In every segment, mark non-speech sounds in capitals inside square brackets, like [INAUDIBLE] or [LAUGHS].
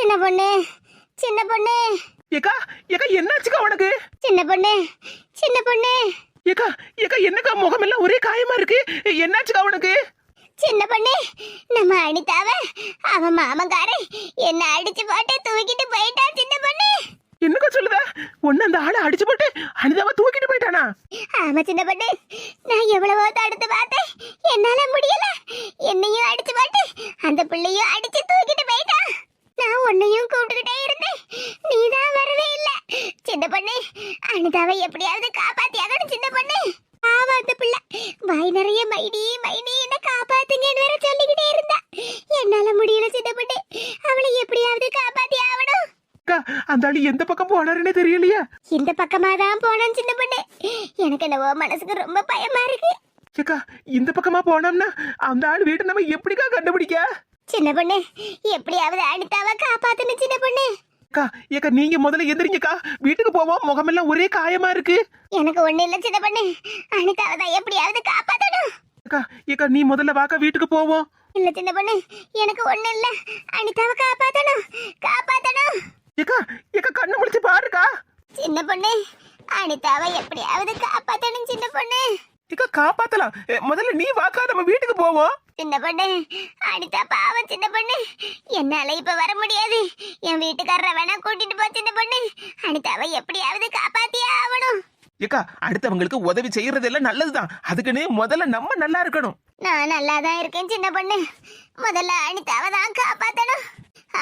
சின்ன பொண்ணு சின்ன பொண்ணு. ஏக்கா ஏக்கா என்னாச்சுக்கா உனக்கு? சின்ன பொண்ணு சின்ன பொண்ணு. ஏக்கா ஏக்கா என்னக்கா முகமெல்லாம் ஒரே காயமா இருக்கு? என்னாச்சுக்கா உனக்கு? சின்ன பொண்ணு நம்ம அனிதாவ அவன் மாமங்காரன் என்ன அடிச்சு போட்டு தூக்கிட்டு போயிட்டா சின்ன பொண்ணு? என்னக்கா சொல்லுத? ஒன்னு அந்த ஆளை அடிச்சு போட்டு அனிதாவை தூக்கிட்டு போயிட்டானா? ஆமா சின்ன பொண்ணு. நான் எவ்வளவோ தடுத்து பார்த்தேன். என்னால முடியல. என்னையும் அடிச்சு போட்டு அந்த பிள்ளையும் அடிச்சு தூக்கிட்டு போயிட்டா. நான் உன்னையும் கூப்பிட்டுக்கிட்டே இருந்தேன். நீதான் வரவே இல்ல. சின்ன பொண்ணு அனிதாவை எப்படியாவது காப்பாத்தியாகணும் சின்ன பொண்ணு. ஆமா அந்த பிள்ளை. வாய் நிறைய மைடி மைடி என்ன காப்பாத்துங்கன்னு வேற சொல்லிக்கிட்டே இருந்தா. என்னால முடியல சின்ன பொண்ணு. அவளை எப்படியாவது காப்பாத்தி ஆகணும். அந்த ஆளு எந்த பக்கம் போனாருன்னே தெரியலையா. இந்த பக்கமா தான் போனேன் சின்ன பொண்ணு. எனக்கு என்னவோ மனசுக்கு ரொம்ப பயமா இருக்கு. ஏக்கா இந்த பக்கமா போனோம்னா அந்த ஆள் வீட்டை நம்ம எப்படிக்கா கண்டுபிடிக்க? சின்ன பொண்ணு எப்படியாவது அனிதாவை காப்பாத்தணும் சின்ன பொண்ணு. அக்கா ஏக்கா நீங்க முதல்ல எந்திரிங்கக்கா. வீட்டுக்கு போவோம். முகமெல்லாம் ஒரே காயமா இருக்கு. எனக்கு ஒண்ணு இல்ல சின்ன பொண்ணு. அனிதாவை தான் எப்படியாவது காப்பாத்தணும். அக்கா ஏக்கா நீ முதல்ல வாக்கா வீட்டுக்கு போவோம். இல்ல சின்ன பொண்ணு எனக்கு ஒண்ணு இல்ல. அனிதாவை காப்பாத்தணும். காப்பாத்தணும். ஏக்கா ஏக்கா கண்ணு முடிச்சு பாருக்கா. சின்ன பொண்ணு அனிதாவை எப்படியாவது காப்பாத்தணும் சின்ன பொண்ணு. ஏக்கா காப்பாத்தலாம். முதல்ல நீ வாக்கா நம்ம வீட்டுக்கு போவோம். சின்ன பொண்ணு. அனிதா பாவம் சின்ன பொண்ணு. என்னால இப்ப வர முடியாது. என் வீட்டுக்காரரை வேணா கூட்டிட்டு போ சின்ன பொண்ணு. அனிதாவை எப்படியாவது காப்பாத்தியே ஆகணும். ஏக்கா அடுத்தவங்களுக்கு உதவி செய்யறதெல்லாம் நல்லதுதான். அதுக்குன்னு முதல்ல நம்ம நல்லா இருக்கணும். நான் நல்லா தான் இருக்கேன் சின்ன பொண்ணு. முதல்ல அனிதாவை தான் காப்பாத்தணும்.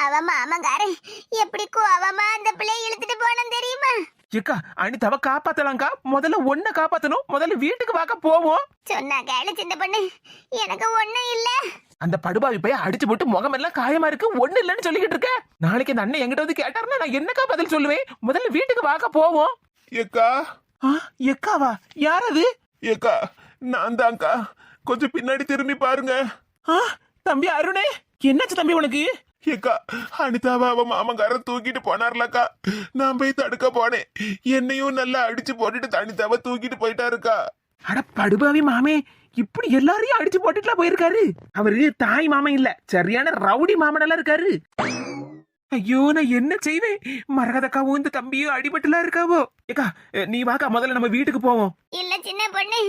அவ மாமங்காரன் எப்படி கோவமா அந்த பிள்ளைய இழுத்துட்டு போனோம் தெரியுமா? ஏக்கா அனிதாவை காப்பாத்தலாம்க்கா. முதல்ல ஒன்ன காப்பாத்தணும். முதல்ல வீட்டுக்கு வாக்க போவோம். சொன்னா கேளு சின்ன பொண்ணு. எனக்கு ஒண்ணும் இல்ல. அந்த படுபாவி போய் அடிச்சு போட்டு முகமெல்லாம் காயமா இருக்கு. ஒண்ணு இல்லைன்னு சொல்லிக்கிட்டு இருக்க. நாளைக்கு அந்த அண்ணன் என்கிட்ட வந்து கேட்டாருன்னா நான் என்னக்கா பதில் சொல்லுவேன்? முதல்ல வீட்டுக்கு வாக்க போவோம். ஏக்கா. ஆ, எக்காவா யார் அது ஏக்கா நான் தான்க்கா. கொஞ்சம் பின்னாடி திரும்பி பாருங்க. ஆ, தம்பி அருணே. என்னாச்சு தம்பி உனக்கு? ஏக்கா அனிதாவை அவ மாமங்காரன் தூக்கிட்டு போனார்லக்கா. நான் போய் தடுக்க போனேன். என்னையும் நல்லா அடிச்சு போட்டுட்டு அனிதாவை தூக்கிட்டு போயிட்டாருக்கா. அட படுபாவி மாமே இப்படி எல்லாரையும் அடிச்சு போட்டுட்டுலாம் போயிருக்காரு. அவரு தாய் மாமன் இல்ல சரியான ரவுடி மாமனெல்லாம் இருக்காரு. ஐயோ நான் என்ன செய்வேன்? மரகதக்காவும் இந்த தம்பியும் அடிபட்டுலாம் இருக்காவோ? ஏக்கா நீ வாக்கா முதல்ல நம்ம வீட்டுக்கு போவோம். இல்ல சின்ன பொண்ணு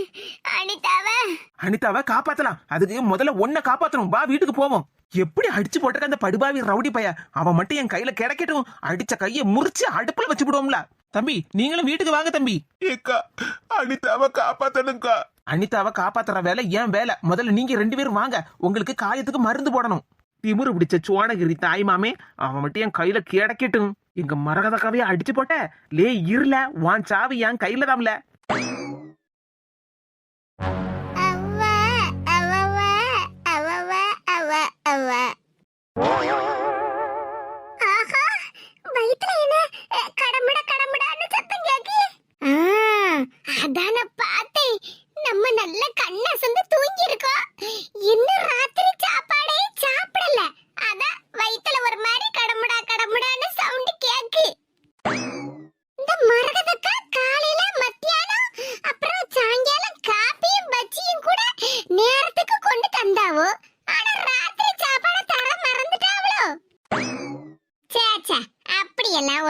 அனிதாவை. அனிதாவை காப்பாத்தலாம். அதுக்கு முதல்ல ஒன்ன காப்பாத்தணும். வா வீட்டுக்கு போவோம். எப்படி அடிச்சு போட்டிருக்க அந்த படுபாவி ரவுடி பைய? அவன் மட்டும் என் கையில கிடைக்கட்டும். அடிச்ச கையை முறிச்சு அடுப்புல வச்சு விடுவோம்ல தம்பி நீங்களும் வீட்டுக்கு வாங்க தம்பி. ஏக்கா அனிதாவை காப்பாத்தணும்க்கா. அனிதாவை காப்பாத்துற வேலை ஏன் வேலை. முதல்ல நீங்க ரெண்டு பேரும் வாங்க. உங்களுக்கு காயத்துக்கு மருந்து போடணும். திமிரு பிடிச்ச சுவானகிரி தாய் மாமே அவன் மட்டும் என் கையில கிடைக்கட்டும். எங்க மரகதக்காவைய அடிச்சு போட்ட? லே இருல வான் சாவி என் கையில தான்ல ஆஹா வயித்துல என்ன கடமுட கடமுடான்னு சத்தம் கேக்கு? அதான பார்த்தேன். நம்ம நல்ல கண்ணசந்து தூங்கி இருக்கோம் இன்னும் ராத்திரி சாப்பாடே சாப்பிடல அதான் வயித்துல ஒரு மாதிரி கடமுடா கடமுடான்னு சவுண்ட் கேக்கு இந்த மரகதக்கா காலையில மத்தியானம் அப்புறம் சாயங்காலம் காப்பியும் பஜ்ஜியும் கூட நேரத்துக்கு கொண்டு தந்தாவோ ஆனா ராத்திரி சாப்பாடு தர மறந்துட்டாவளோ சே சே அப்படியெல்லாம்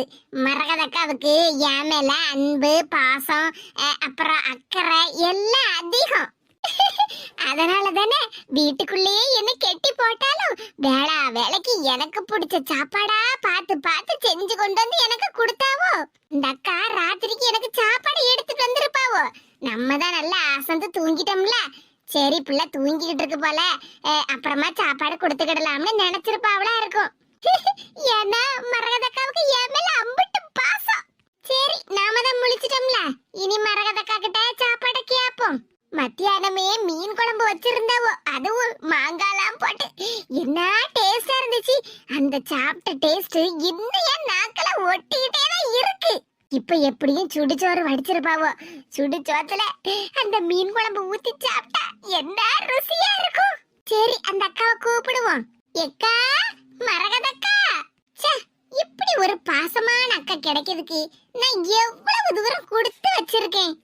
கிடையாது இருக்காது மரகதக்காவுக்கு என் மேல அன்பு பாசம் அஹ், அப்புறம் அக்கறை எல்லாம் அதிகம். அதனால தானே வீட்டுக்குள்ளேயே என்ன கெட்டி போட்டாலும் வேளா வேலைக்கு எனக்கு பிடிச்ச சாப்பாடா பார்த்து பார்த்து செஞ்சு கொண்டு வந்து எனக்கு கொடுத்தாவோ? இந்த அக்கா ராத்திரிக்கு எனக்கு சாப்பாடு எடுத்துட்டு வந்திருப்பாவோ? நம்ம தான் நல்லா அசந்து தூங்கிட்டோம்ல. சரி பிள்ளை தூங்கிக்கிட்டு இருக்கு போல. அஹ், அப்புறமா சாப்பாடு கொடுத்துக்கிடலாம்னு நினைச்சிருப்பாவளா இருக்கும். ஏன்னா மரகதக்காவுக்கு என் மேல அம்பிட்டு பாசம். சரி நாம தான் முழிச்சிட்டோம்ல. இனி மரகதக்கா கிட்ட சாப்பாடு கேப்போம். மத்தியானமே மீன் குழம்பு வச்சிருந்தாவோ அதுவும் மாங்காலாம் போட்டு. என்ன டேஸ்டா இருந்துச்சு? அந்த சாப்பிட்ட டேஸ்ட் இன்னும் என் நாக்கில ஒட்டிக்கிட்டே தான் இருக்கு. இப்ப எப்படியும் சுடுச்சோறு வடிச்சிருப்பாவோ. சுடுச்சோத்துல அந்த மீன் குழம்பு ஊத்தி சாப்பிட்டா என்ன ருசியா இருக்கும்? சரி அந்த அக்காவை கூப்பிடுவோம். எக்கா? மரகதக்கா! இப்படி ஒரு பாசமான அக்கா கிடைக்கிறதுக்கு நான் எவ்வளவு தூரம் கொடுத்து வச்சிருக்கேன்.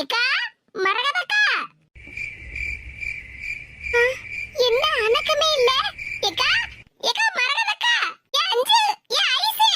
ஏக்கா மரகதக்கா! என்ன அணக்கமே இல்ல? ஏக்கா ஏக்கா மரகதக்கா! ஏ அஞ்சு ஏ ஐசு!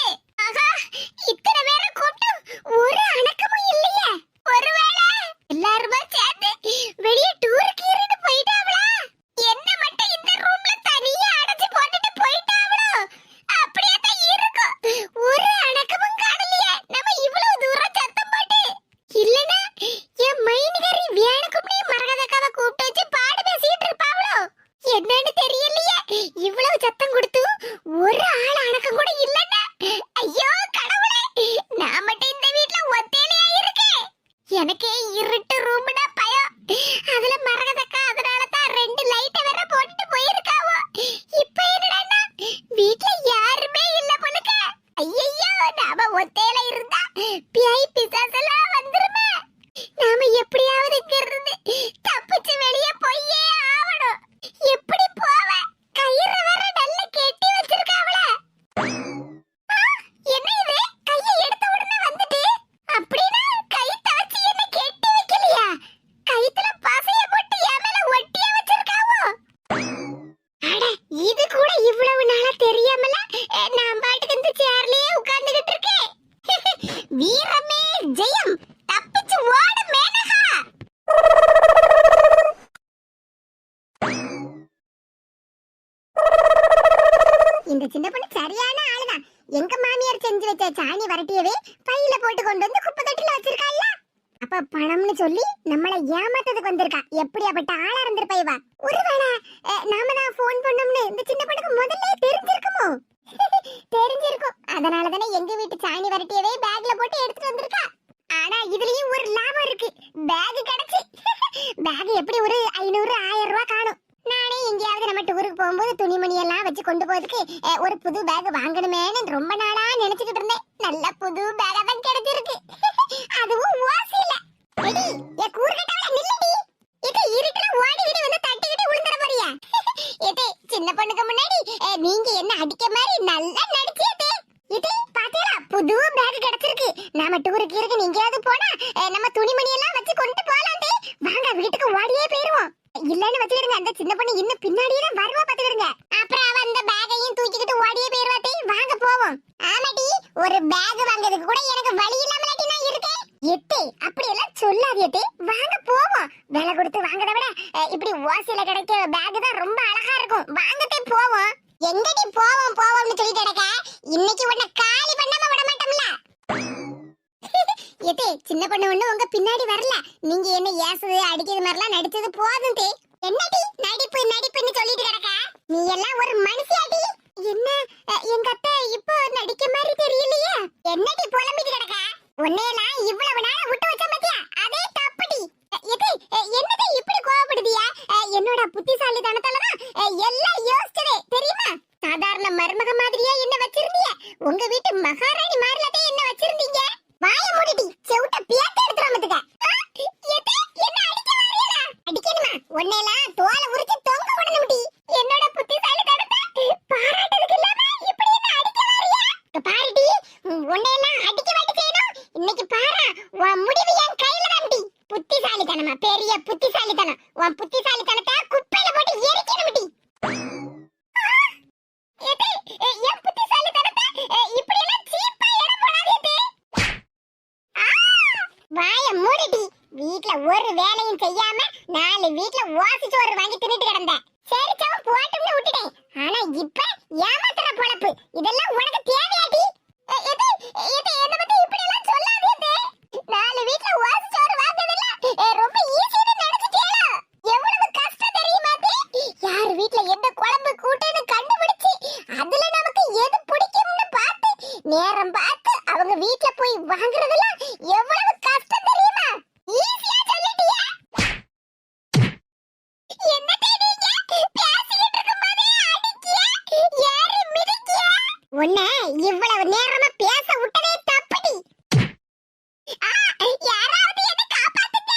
சாணி வரட்டியவே பையில போட்டு கொண்டு வந்து குப்பை தொட்டில வச்சிருக்காள்ல. அப்ப பணம்னு சொல்லி நம்மள ஏமாத்ததுக்கு வந்திருக்கா. எப்படியாப்பட்ட ஆளா இருந்திருப்பா இவ? ஒருவேளை நாம தான் ஃபோன் பண்ணோம்னு இந்த சின்ன பொண்ணுக்கு முதல்ல தெரிஞ்சிருக்குமோ? [LAUGHS] தெரிஞ்சிருக்கும். அதனால தானே எங்க வீட்டு சாணி வரட்டியவே பேக்ல போட்டு எடுத்துட்டு வந்திருக்கா. ஆனா இதுலயும் ஒரு லாபம் இருக்கு. பேக் கிடைச்சு. [LAUGHS] பேக் எப்படி ஒரு ஐநூறு ஆயிரம் ரூபாய் காணும். நானே எங்கேயாவது நம்ம டூருக்கு போகும்போது துணிமணி எல்லாம் வச்சு கொண்டு போறதுக்கு ஒரு புது பேக் வாங்கணுமேன்னு ரொம்ப நாளா நினைச்சுக்கிட்டு இருந்தேன். நல்ல புது பேக் வாங்குறதுக்கு கூட எனக்கு வழி இல்லாமலாட்டி நான் இருக்கேன். எத்தே அப்படி எல்லாம் சொல்லாதே வாங்க போவோம். விலை கொடுத்து வாங்குறத விட இப்படி ஓசையில கிடைக்க பேக் தான் ரொம்ப அழகா இருக்கும். வாங்கத்தே போவோம். எங்கடி போவோம் போவோம்னு சொல்லிட்டு கிடக்க? இன்னைக்கு உன்னை காலி பண்ணாம விட மாட்டோம்ல? ஏத்தே சின்ன பொண்ணு ஒண்ணு உங்க பின்னாடி வரல. நீங்க என்ன ஏசுது அடிக்கிறது மாதிரிலாம் நடிச்சது போதும் தே. என்னடி? நடிப்பு நடிப்புன்னு சொல்லிட்டு கிடக்க? நீ எல்லாம் ஒரு மனுஷியாடி. என்ன எங்க அத்தை இப்போ நடிக்க மாதிரி தெரியலையே? என்னடி புலம்பிட்டு கிடக்க? உன்னையெல்லாம் இவ்வளவு நாளா விட்டு வச்ச பத்தியா அதே தப்புடி அஹ், எது அஹ், என்னது இப்படி கோவப்படுதியா அஹ், என்னோட புத்திசாலித்தனத்தாலதான் அஹ், எல்லாம் யோசிச்சதே தெரியுமா சாதாரண மருமக மாதிரியா என்ன வச்சிருந்தீங்க உங்க வீட்டு மகாராணி மாதிரிலதே என்ன வச்சிருந்தீங்க வாய மூடிடி செவுட்ட பியாத்த எடுத்துறாமத்துக்க என்ன அடிக்க வரையல அடிக்கணுமா உன்னையெல்லாம் தோலை உரிச்சு தொங்க விடணும்டி என்னோட புத்திசாலித்தனத்தை பாராட்டுறதுக்கு இல்லாம இப்படி என்ன அடிக்க வரையா இங்க பாருடி உன்னையெல்லாம் அடிக்க வேண்டி செய்யணும் இன்னைக்கு பாரு உன் முடிவு என் கையில தான்டி புத்திசாலித்தனமா பெரிய புத்திசாலித்தனம். உன் புத்தி குப்பையில போட்டு எரிக்கணும்டி ஏதே, எ, என் புத்திசாலித்தனத்தை எ, இப்படியெல்லாம் சீப்பா எடை போடாதே ஆ! வாய மூடிடி வீட்ல ஒரு வேலையும் செய்யாம நாலு வீட்ல ஓசி சோறு வாங்கி தின்னுட்டு கிடந்த சரி சவன் போட்டும்னு விட்டுட்டேன் ஆனா இப்ப ஏமாத்துற பொழப்பு இதெல்லாம் உனக்கு தேவையாடி எ, எது, எது, என்னை பத்தி இப்படி எல்லாம் சொல்லாதே நாலு வீட்ல ஓசி சோறு வாங்குறதெல்லாம் எ, ரொம்ப ஈஸின்னு நினைச்சிட்டியா எவ்வளவு கஷ்டம் தெரியுமா தே? யார் வீட்ல என்ன குழம்பு கூட்டுன்னு கண்டுபிடிச்சு அதுல நமக்கு எது பிடிக்கும்னு பார்த்து நேரம் பார்த்து அவங்க வீட்ல போய் வாங்குறதெல்லாம் எவ்வளவு கஷ்டம் தெரியுமா ஈஸியா சொல்லிட்டியா என்னடா நீங்க பேசிக்கிட்டு இருக்கும்போதே அடிக்கியா ஏறி மிதிக்கியா உன்னை இவ்வளவு நேரமா பேச விட்டதே தப்புடி ஆ, யாராவது என்ன காப்பாத்துங்க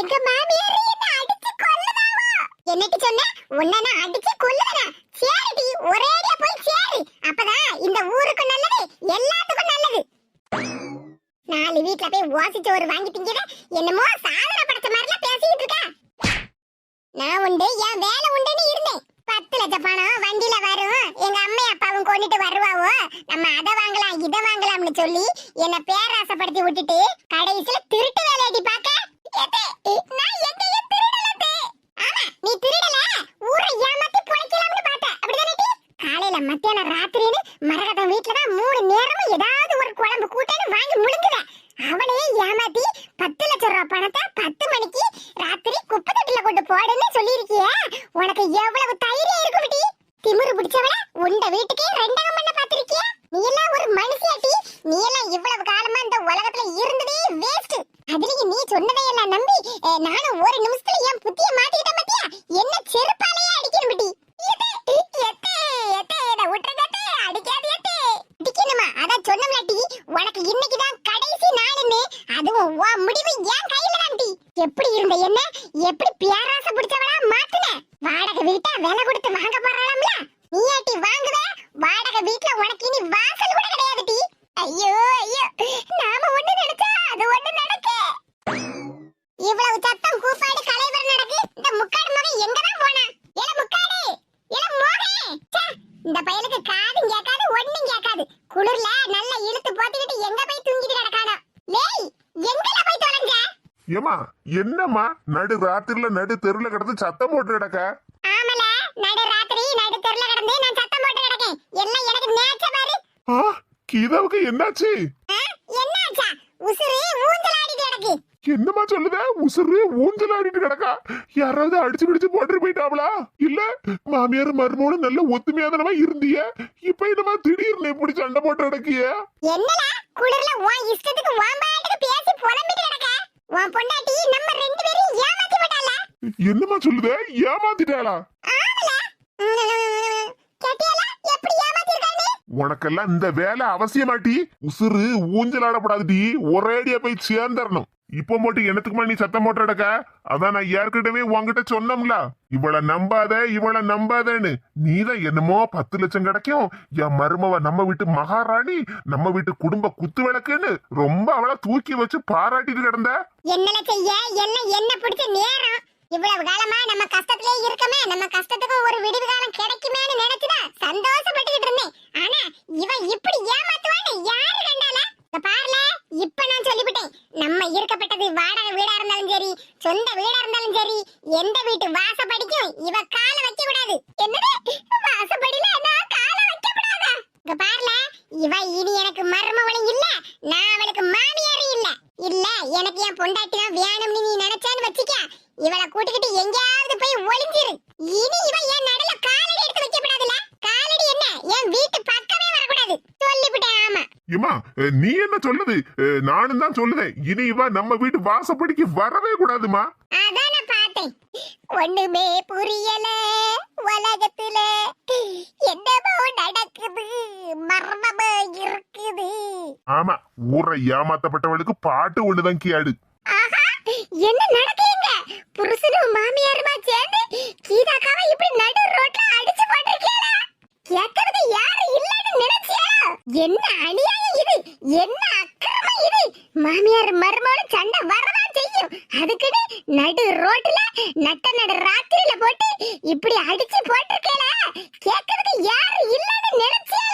எங்க மாமியார் என்ன அடிச்சு கொல்லுதாவோ என்னட்டு சொன்ன உன்னை அடிச்சு கொல்லுவேனா? சேரிடி ஒரேடியா போய் சேரு. அப்பதான் இந்த ஊருக்கு நல்லது எல்லாத்துக்கும் நல்லது. நாலு வீட்ல போய் ஓசிச்சு ஒரு வாங்கி திங்கிற என்னமோ சாதனை படைச்ச மாதிரிலாம் பேசிக்கிட்டு இருக்க. நான் உண்டு என் வேலை உண்டுன்னு இருந்தேன். பத்து லட்சம் பணம் வண்டியில வரும். எங்க அம்மா அப்பாவும் கொண்டுட்டு வருவாவோ? நம்ம அதை வாங்கலாம் இதை வாங்கலாம்னு சொல்லி என்ன பேராசைப்படுத்தி விட்டுட்டு கடைசியில திருட்டு வேலையடி பாக்க ஏத்தே, நான் எங்கேயும் திருடலத்தே. ஆமா, நீ திருடல, ஊரை ஏமாத்தி பொழைக்கலாம்னு பார்த்த, அப்படிதானேடி? காலையில மத்தியானம் ராத்திரின்னு மரகதம் வீட்டுலதான் மூணு நேரமும் ஏதாவது ஒரு குழம்பு கூட்டன்னு வாங்கி முழுங்குத அவனையே ஏமாத்தி பத்து லட்சம் ரூபாய் பணத்தை பத்து மணிக்கு ராத்திரி குப்பை தொட்டில கொண்டு போடுன்னு சொல்லியிருக்கியே உனக்கு எவ்வளவு தைரியம் இருக்கும் திமிரு பிடிச்சவள உன்னை அந்த வீட்டுக்கே ரெண்டகம் பண்ண பாத்திருக்கியா நீ எல்லாம் ஒரு மனுஷியாட்டி நீ எல்லாம் இவ்வளவு காலமா இந்த உலகத்துல இருந்ததே வேஸ்ட் அதுலயும் நீ சொன்னதையெல்லாம் நம்பி நானும் ஒரு நிமிஷத்துல என் புத்திய மாத்திக்கிட்டேன் பாத்தியா? என்ன செருப்ப அடிக்கணும் பிடி எத்தே, எத்தே, எத்தே, என்னை விட்டுருங்க அத்தே, அடிக்காது எத்தே. அடிக்கணுமா அதான் சொன்னோம்லாட்டி உனக்கு இன்னைக்குதான் கடைசி நாளுன்னு அதுவும் உன் முடிவு என் கையில தான் டி எப்படி இருந்த என்ன எப்படி பேராசை பிடிச்சவளா மாத்துன வாடகை வீட்டை விலை கொடுத்து வாங்க போறாளாம்ல நீயாட்டி வாங்குவ வாடகை வீட்ல உனக்கு இனி வாசல் கூட கிடையாது டி ஐயோ ஐயோ நாம ஒண்ணு நினைச்சா அது ஒண்ணு நடக்க இவ்வளவு சத்தம் கூப்பாடு கலைவர் நடக்கு இந்த முக்காடு மகன் எங்கதான் போனா ஏல முக்காடு ஏல மோகே ச்சே, இந்த பயலுக்கு காதும் கேட்காது ஒண்ணும் கேட்காது குளிர்ல நல்லா இழுத்து போத்திக்கிட்டு எங்க போய் தூங்கிட்டு கிடக்கானோ லேய் எங்கல போய் தொலைஞ்ச ஏமா என்னம்மா? நடு ராத்திரில நடு தெருல கிடந்து சத்தம் போட்டு கிடக்க? ஆமல. நடு ராத்திரி நடு தெருல கிடந்து நான் சத்தம் போட்டு கிடக்கேன். எல்லாம் எனக்கு நேச்ச பாரு ஆ கீதாவுக்கு என்னாச்சு? ஆ, என்னாச்சா? உசுரு ஊஞ்சலாடிட்டு கிடக்கு. என்னம்மா சொல்லுத? உசுறு ஊஞ்சல் ஆடிட்டு கிடக்கா? யாராவது அடிச்சு பிடிச்சு போட்டு போயிட்டாங்களா இல்ல மாமியார் மருமகளும் நல்ல ஒத்துமையா தானமா இருந்தீங்க இப்ப என்னமா திடீர்னு இப்படி சண்டை போட்டு கிடக்கிய? என்னல? குளிர்ல உன் இஷ்டத்துக்கு உன் பாட்டுக்கு பேசி புலம்பிட்டு கிடக்க? உன் பொண்டாட்டி நம்ம ரெண்டு பேரும் ஏமாத்தி விட்டால என்னம்மா சொல்லுத? ஏமாத்திட்டாளா? உனக்கெல்லாம் இந்த வேலை அவசியமாட்டி. உசுறு ஊஞ்சல் ஆடப்படாதுடி. ஒரேடியா போய் சேர்ந்துடணும் இப்போ மட்டும் என்னத்துக்குமா நீ சத்தம் போட்டு அடக்க அதான் நான் ஏற்கனவே உன்கிட்ட சொன்னோம்ல இவள நம்பாத இவள நம்பாதன்னு. நீதான் என்னமோ பத்து லட்சம் கிடைக்கும். என் மருமவ நம்ம வீட்டு மகாராணி நம்ம வீட்டு குடும்ப குத்து விளக்குன்னு ரொம்ப அவளை தூக்கி வச்சு பாராட்டிட்டு கிடந்த. என்ன செய்ய? என்ன என்ன பிடிச்ச நேரம்? இவ்வளவு காலமா நம்ம கஷ்டத்திலே இருக்கமே. நம்ம கஷ்டத்துக்கு ஒரு விடிவு காலம் கிடைக்குமேன்னு நினைச்சுதான் சந்தோஷப்பட்டுக்கிட்டு இருந்தேன். ஆனா இவன் இப்படி ஏமாத்துவான்னு யாரு கண்டால பாருல இப்ப நான் சொல்லிவிட்டேன். நம்ம இருக்கப்பட்டது வாடகை வீடா இருந்தாலும் சரி சொந்த வீடா இருந்தாலும் சரி எந்த வீட்டு வாசப்படிக்கும் இவ கால வைக்க கூடாது. என்னது? வாசப்படியில நான் கால வைக்க கூடாதா? இங்க பாருல இவ இனி எனக்கு மருமவளும் இல்ல நான் அவளுக்கு மாமியாரும் இல்ல. இல்ல எனக்கு என் பொண்டாட்டி தான் வேணும்னு நீ நினைச்சான்னு வச்சுக்க இவளை கூட்டிக்கிட்டு எங்கேயாவது போய் ஒளிஞ்சிரு இனி இவ என் நடுல காலடி எடுத்து வைக்க கூடாதுல காலடி என்ன என் வீட்டு பக்கமே வரக்கூடாது சொல்லிவிட்டேன் ஆமா ஏமா நீ என்ன சொல்லுது அஹ், நானும் தான் சொல்லுதேன். இனி இவ நம்ம வீட்டு வாசப்படிக்கு வரவே கூடாதுமா. அதான் பார்த்தேன். ஒண்ணுமே புரியல. உலகத்துல என்னமோ நடக்குது. மர்மமா இருக்குது. ஆமா ஊரை ஏமாத்தப்பட்டவளுக்கு பாட்டு ஒண்ணுதான் ஆஹா என்ன நடக்குங்க புருஷனும் மாமியாருமா சேர்ந்து கீதாக்காவை இப்படி நடு ரோட்ல அடிச்சு போட்டிருக்கீங்களா கேட்கறது யாரு இல்லைன்னு நினைச்சியா? என்ன அநியாயம் இது? என்ன அக்கிரமம் இது? மாமியார் மருமகளும் சண்டை வரதான் செய்யும். அதுக்குன்னு நடு ரோட்ல நட்ட நடு ராத்திரியில போட்டு இப்படி அடிச்சு போட்டிருக்கேளா. கேட்கறது யாரு இல்லைன்னு நினைச்சியா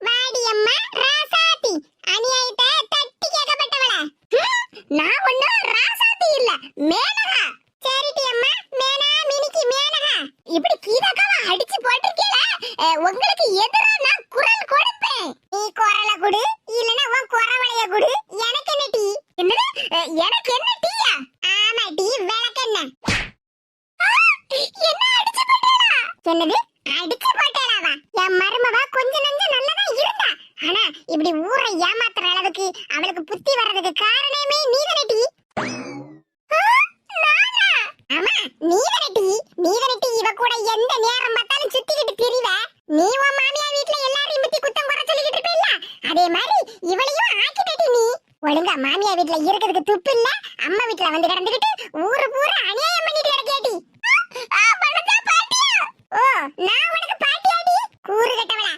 வாடி அம்மா ராசாத்தி அநியாயத்தை தட்டி கேட்கப்பட்டவளா ஹம், நான் ஒண்ணும் ராசாத்தி இல்ல மேனகா சரிட்டி அம்மா மேனா மினிக்கு மேனகா இப்படி கீதாக்காவை அடிச்சு போட்டிருக்கீல உங்களுக்கு எதிரா நான் குரல் கொடுப்பேன் நீ குரலை கொடு இல்லனா உன் குறவளைய கொடு எனக்கு என்ன டீ என்னது அஹ், எனக்கு என்ன டீயா? ஆமா டீ என்ன? அடிச்சு அடிச்சு என் கொஞ்ச நஞ்ச நல்லதா இருந்தா. ஆனா இப்படி ஊரை ஏமாத்துற அளவுக்கு அவளுக்கு புத்தி வர்றதுக்கு காரணமே நீதானே டீ. ஆமா, நீதானே டீ. நீதானே டீ. இவ கூட எந்த நேரம் பார்த்தாலும் சுத்திக்கிட்டு திரிவ. நீ உன் மாமியார் வீட்ல எல்லாரையும் பத்தி குத்தம் குறை சொல்லிக்கிட்டு இருப்பேல்ல? அதே மாதிரி இவளையும் ஆக்கிட்ட நீ. ஒழுங்கா மாமியா வீட்ல இருக்கிறதுக்கு துப்பு இல்ல. அம்மா வீட்ல வந்து கிடந்துகிட்டு ஊரு பூரா அநியாயம் பண்ணிட்டு கிடக்கேடி ஓ நான் உனக்கு பாட்டியாடி? கூறு கட்டவளா?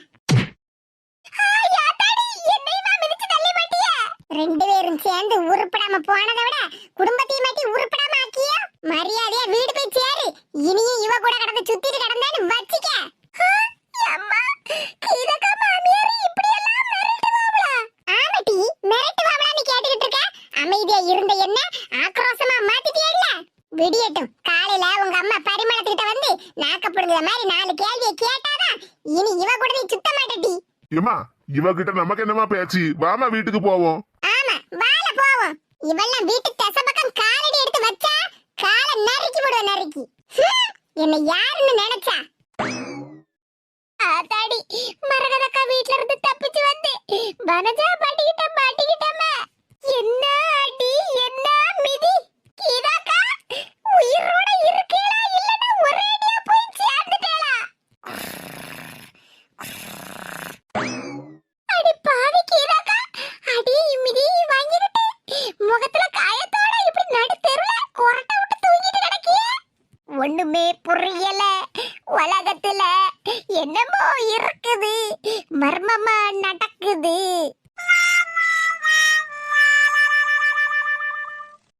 ரெண்டு பேரும் சேர்ந்து உருப்படாம போனதை விட குடும்பத்தையும் மாட்டி உருப்படாம ஆக்கிய? மரியாதையா வீடு போய் சேரு. இனியும் இவ கூட கடந்து சுத்திட்டு கடந்தேன்னு வச்சிக்க அம்மா, கீழக்கா மாமியார். அமைதியா இருந்த என்ன? ஆக்ரோஷமா மாத்திட்டியல்ல? விடியட்டும். காலையில உங்க அம்மா பரிமளத்துக்கிட்ட வந்து நாக்க புடுங்குற மாதிரி நாலு கேள்வியை கேட்டாதான் இனி இவ கூட நீ சுத்த மாட்டடி. ஏமா இவகிட்ட நமக்கு என்னமா பேச்சு? வாமா வீட்டுக்கு போவோம். ஆமா வாழ போவோம். இவெல்லாம் வீட்டு தச பக்கம் காலடி எடுத்து வச்சா காலை நறுக்கி விடுவ நறுக்கி. என்னை யாருன்னு நினைச்சா? ஆத்தாடி மரகதக்கா வீட்ல இருந்து தப்பிச்சு வந்து வனஜா பாட்டிக்கிட்ட மாட்டிக்கிட்டமே என்ன அடி என்ன மிதி?